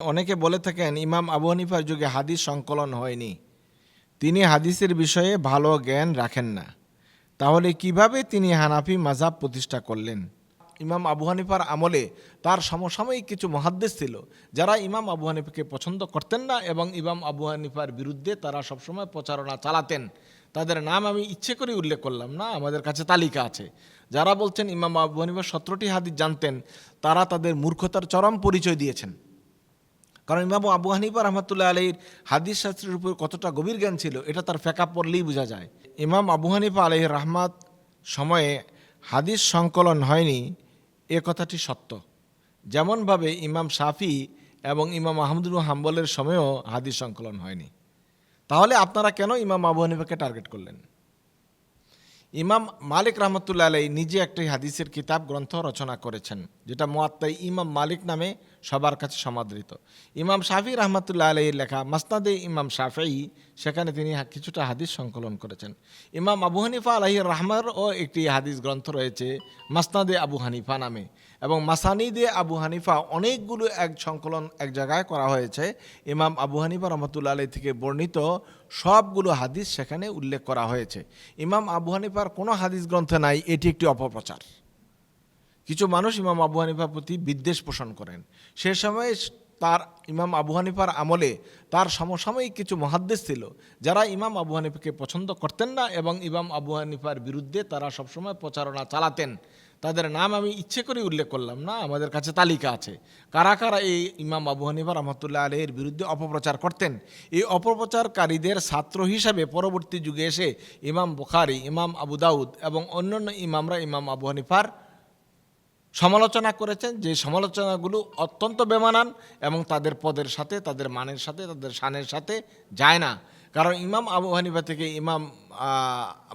অনেকে বলে থাকেন, ইমাম আবু হানিফার যুগে হাদিস সংকলন হয়নি। তিনি হাদিসের বিষয়ে ভালো জ্ঞান রাখেন না। তাহলে কীভাবে তিনি হানাফি মাজাব প্রতিষ্ঠা করলেন? ইমাম আবু হানিফার আমলে তার সমসাময়িক কিছু মহাদ্দেশ ছিল, যারা ইমাম আবু হানিফাকে পছন্দ করতেন না এবং ইমাম আবু হানিফার বিরুদ্ধে তারা সবসময় প্রচারণা চালাতেন। তাদের নাম আমি ইচ্ছে করে উল্লেখ করলাম না, আমাদের কাছে তালিকা আছে। যারা বলছেন ইমাম আবু হানিফা সতেরোটি হাদিস জানতেন, তারা তাদের মূর্খতার চরম পরিচয় দিয়েছেন। কারণ ইমাম আবু হানিফা রহমতুল্লাহ আলীর হাদিস শাস্ত্রের উপর কতটা গভীর জ্ঞান ছিল, এটা তার ফেকা পড়লেই বোঝা যায়। ইমাম আবু হানিফা আলহ রহমাত সময়ে হাদিস সংকলন হয়নি, এ কথাটি সত্য। যেমনভাবে ইমাম শাফি এবং ইমাম আহমদুল হাম্বলের সময়েও হাদিস সংকলন হয়নি। তাহলে আপনারা কেন ইমাম আবু হানিফাকে টার্গেট করলেন? ইমাম মালিক রহমতুল্লাহ আলাই নিজে একটি হাদিসের কিতাব, গ্রন্থ রচনা করেছেন, যেটা মোয়াত্তাই ইমাম মালিক নামে সবার কাছে সমাদৃত। ইমাম শাফি রহমতুল্লাহ আলাইয়ের লেখা মাস্তাদে ইমাম শাফেই সেখানে তিনি কিছুটা হাদিস সংকলন করেছেন। ইমাম আবু হানিফা আলাহির রহমারও একটি হাদিস গ্রন্থ রয়েছে মাস্তাদে আবু হানিফা নামে। এবং মাসানিদে আবু হানিফা অনেকগুলো এক সংকলন এক জায়গায় করা হয়েছে। ইমাম আবু হানিফা রহমতুল্লা আলাই থেকে বর্ণিত সবগুলো হাদিস সেখানে উল্লেখ করা হয়েছে। ইমাম আবু হানিফার কোনো হাদিস গ্রন্থে নাই, এটি একটি অপপ্রচার। কিছু মানুষ ইমাম আবু হানিফার প্রতি বিদ্বেষ পোষণ করেন। সে সময় তার ইমাম আবু হানিফার আমলে তার সমসাময়িক কিছু মহাদ্দেশ ছিল, যারা ইমাম আবু হানিফাকে পছন্দ করতেন না এবং ইমাম আবু হানিফার বিরুদ্ধে তারা সবসময় প্রচারণা চালাতেন। তাদের নাম আমি ইচ্ছে করে উল্লেখ করলাম না, আমাদের কাছে তালিকা আছে। কারা কারা এই ইমাম আবু হানিফা রহমতুল্লাহ আলের বিরুদ্ধে অপপ্রচার করতেন? এই অপপ্রচারকারীদের ছাত্র হিসাবে পরবর্তী যুগে এসে ইমাম বুখারি, ইমাম আবু দাউদ এবং অন্যান্য ইমামরা ইমাম আবু হানিফার সমালোচনা করেছেন। যে সমালোচনাগুলো অত্যন্ত বেমানান এবং তাদের পদের সাথে, তাদের মানের সাথে, তাদের শানের সাথে যায় না। কারণ ইমাম আবু হানিফা থেকে, ইমাম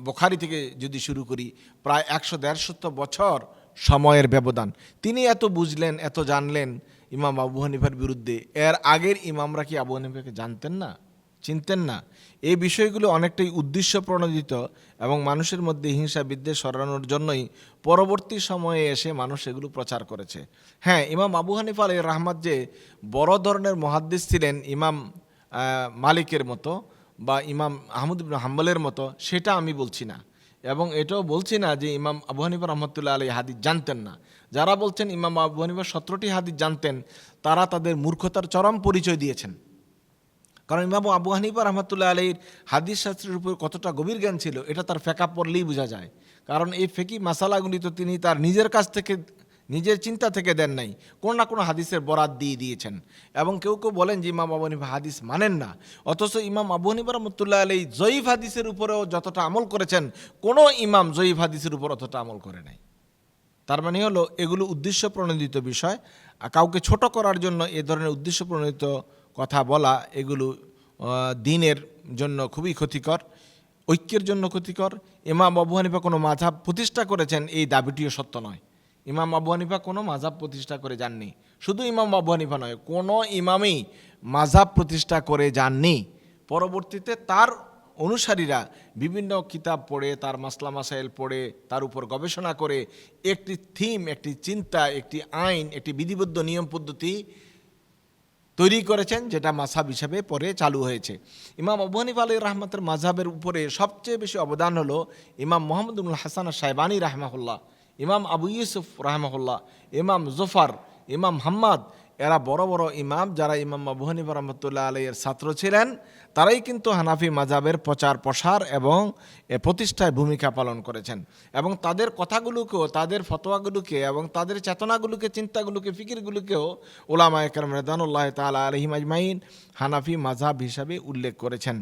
বোখারি থেকে যদি শুরু করি, প্রায় একশো দেড়শত বছর সময়ের ব্যবধান। তিনি এত বুঝলেন, এত জানলেন ইমাম আবু হানিফার বিরুদ্ধে। এর আগের ইমামরা কি আবু হানিফাকে জানতেন না? চিনতেন না? এই বিষয়গুলো অনেকটাই উদ্দেশ্য প্রণোদিত এবং মানুষের মধ্যে হিংসা, বিদ্বেষ সরানোর জন্যই পরবর্তী সময়ে এসে মানুষ এগুলো প্রচার করেছে। হ্যাঁ ইমাম আবু হানিফ আলী রাহমাদ যে বড় ধরনের মহাদ্দিস ছিলেন ইমাম মালিকের মতো বা ইমাম আহমদ ইবনে হাম্বলের মতো, সেটা আমি বলছি না। এবং এটাও বলছি না যে ইমাম আবু হানিফা রহমতুল্লাহ আলী হাদিস জানতেন না। যারা বলছেন ইমাম আবু হানিফা সতেরোটি হাদিস জানতেন, তারা তাদের মূর্খতার চরম পরিচয় দিয়েছেন। কারণ ইমাম আবু হানিফা রহমতুল্লাহ আলীর হাদিস শাস্ত্রের উপর কতটা গভীর জ্ঞান ছিল, এটা তার ফেঁকা পড়লেই বোঝা যায়। কারণ এই ফেকি মাসালাগুলি তো তিনি তার নিজের কাছ থেকে নিজের চিন্তা থেকে দেন নাই। কোনো না কোনো হাদিসের বরাত দিয়ে দিয়েছেন। এবং কেউ কেউ বলেন যে ইমাম আবু হানিফা হাদিস মানেন না। অথচ ইমাম আবু হানিফা রহমতুল্লাহ আলী জয়ীফ হাদিসের উপরেও যতটা আমল করেছেন, কোনো ইমাম জয়ীফ হাদিসের উপর অতটা আমল করে নাই। তার মানে হলো, এগুলো উদ্দেশ্য প্রণোদিত বিষয়। আর কাউকে ছোট করার জন্য এ ধরনের উদ্দেশ্য প্রণোদিত কথা বলা, এগুলো দিনের জন্য খুবই ক্ষতিকর, ঐক্যের জন্য ক্ষতিকর। ইমাম আবু হানিফা কোনো মাঝাব প্রতিষ্ঠা করেছেন, এই দাবিটিও সত্য নয়। ইমাম আবু হানিফা কোনো মাঝাব প্রতিষ্ঠা করে যাননি। শুধু ইমাম আবু হানিফা নয়, কোনো ইমামই মাঝাব প্রতিষ্ঠা করে যাননি। পরবর্তীতে তার অনুসারীরা বিভিন্ন কিতাব পড়ে, তার মাসলা মাসাইল পড়ে, তার উপর গবেষণা করে, একটি থিম, একটি চিন্তা, একটি আইন, একটি বিধিবদ্ধ নিয়ম পদ্ধতি তৈরি করেছেন, যেটা মাসাব হিসাবে পরে চালু হয়েছে। ইমাম আবু আলী রহমতের মাঝাবের উপরে সবচেয়ে বেশি অবদান হলো ইমাম মোহাম্মদুল হাসান সাহেবানী রাহমাহুল্লাহ। ইমাম আবু ইউসুফ রাহমাহুল্লাহ, ইমাম জোফার, ইমাম হাম্মাদ, এরা বড় বড় ইমাম যারা ইমাম আবু হানিফ রহমতুল্লাহ আলাইয়ের ছাত্র ছিলেন, তারাই কিন্তু হানাফি মাজাবের প্রচার প্রসার এবং প্রতিষ্ঠায় ভূমিকা পালন করেছেন। এবং তাদের কথাগুলোকেও, তাদের ফতোয়াগুলোকে এবং তাদের চেতনাগুলোকে, চিন্তাগুলোকে, ফিকিরগুলোকেও ওলামা একরম রেদানুল্লাহ তালা আলহিম আজমাইন হানাফি মাজাব হিসাবে উল্লেখ করেছেন।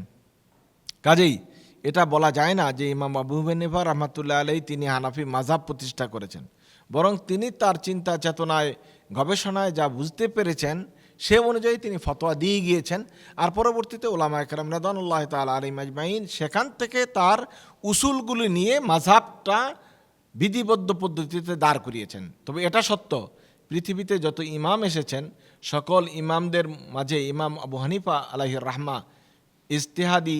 কাজেই এটা বলা যায় না যে ইমাম আবু হানিফা রহমতুল্লাহ আলাই তিনি হানাফি মাঝাব প্রতিষ্ঠা করেছেন। বরং তিনি তার চিন্তা চেতনায়, গবেষণায় যা বুঝতে পেরেছেন, সে অনুযায়ী তিনি ফতোয়া দিয়ে গিয়েছেন। আর পরবর্তীতে ওলামা একরাম রেদানুল্লাহ তাল আলী মাজমাইন সেখান থেকে তার উসুলগুলি নিয়ে মাঝাবটা বিধিবদ্ধ পদ্ধতিতে দাঁড় করিয়েছেন। তবে এটা সত্য, পৃথিবীতে যত ইমাম এসেছেন, সকল ইমামদের মাঝে ইমাম আবু হানিফা আলাহির রাহমা ইস্তেহাদি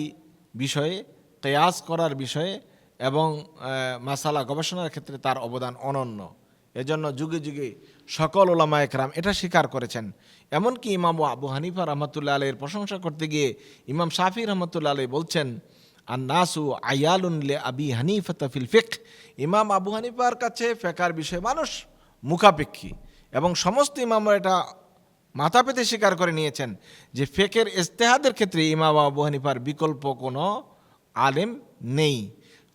বিষয়ে কেয়াস করার বিষয়ে এবং মাসালা গবেষণার ক্ষেত্রে তার অবদান অনন্য। এজন্য যুগে যুগে সকল ওলামা একরাম এটা স্বীকার করেছেন। এমনকি ইমাম আবু হানিফা রহমতুল্লাহ আলীর প্রশংসা করতে গিয়ে ইমাম শাফি রহমতুল্লাহ আলী বলছেন আর নাসু আয়ালুন লে আবি হানিফা তফিল ফেক ইমাম আবু হানিফার কাছে ফেকার বিষয়ে মানুষ মুখাপেক্ষী এবং সমস্ত ইমামরা এটা মাথা পেতে স্বীকার করে নিয়েছেন যে ফেকের ইস্তেহাদের ক্ষেত্রে ইমাম আবু হানিফার বিকল্প কোনো আলেম নেই।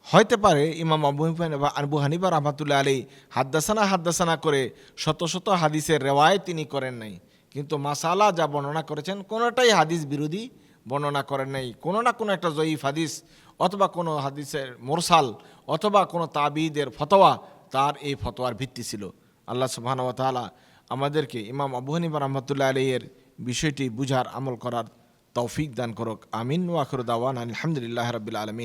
হইতে পারে ইমাম আবু বা আবু হানিফা রহমাতুল্লাহ আলী হাদ্দাসানা হাদ্দাসানা করে শত শত হাদিসের রেওয়ায় তিনি করেন নাই। কিন্তু মাসালা যা বর্ণনা করেছেন, কোনোটাই হাদিস বিরোধী বর্ণনা করেন নাই। কোনো না কোনো একটা জয়ীফ হাদিস অথবা কোনো হাদিসের মোরসাল অথবা কোনো তাবিদের ফতোয়া তার এই ফতোয়ার ভিত্তি ছিল। আল্লাহ সুবহান ওয়া তাআলা আমাদেরকে ইমাম আবু হানিফা রহমতুল্লাহ আলাইয়ের বিষয়টি বুঝার আমল করার তৌফিক দান করুক আমিন ওয়াখর দাওয়ান আলহামদুলিল্লাহ রাব্বিল আলামিন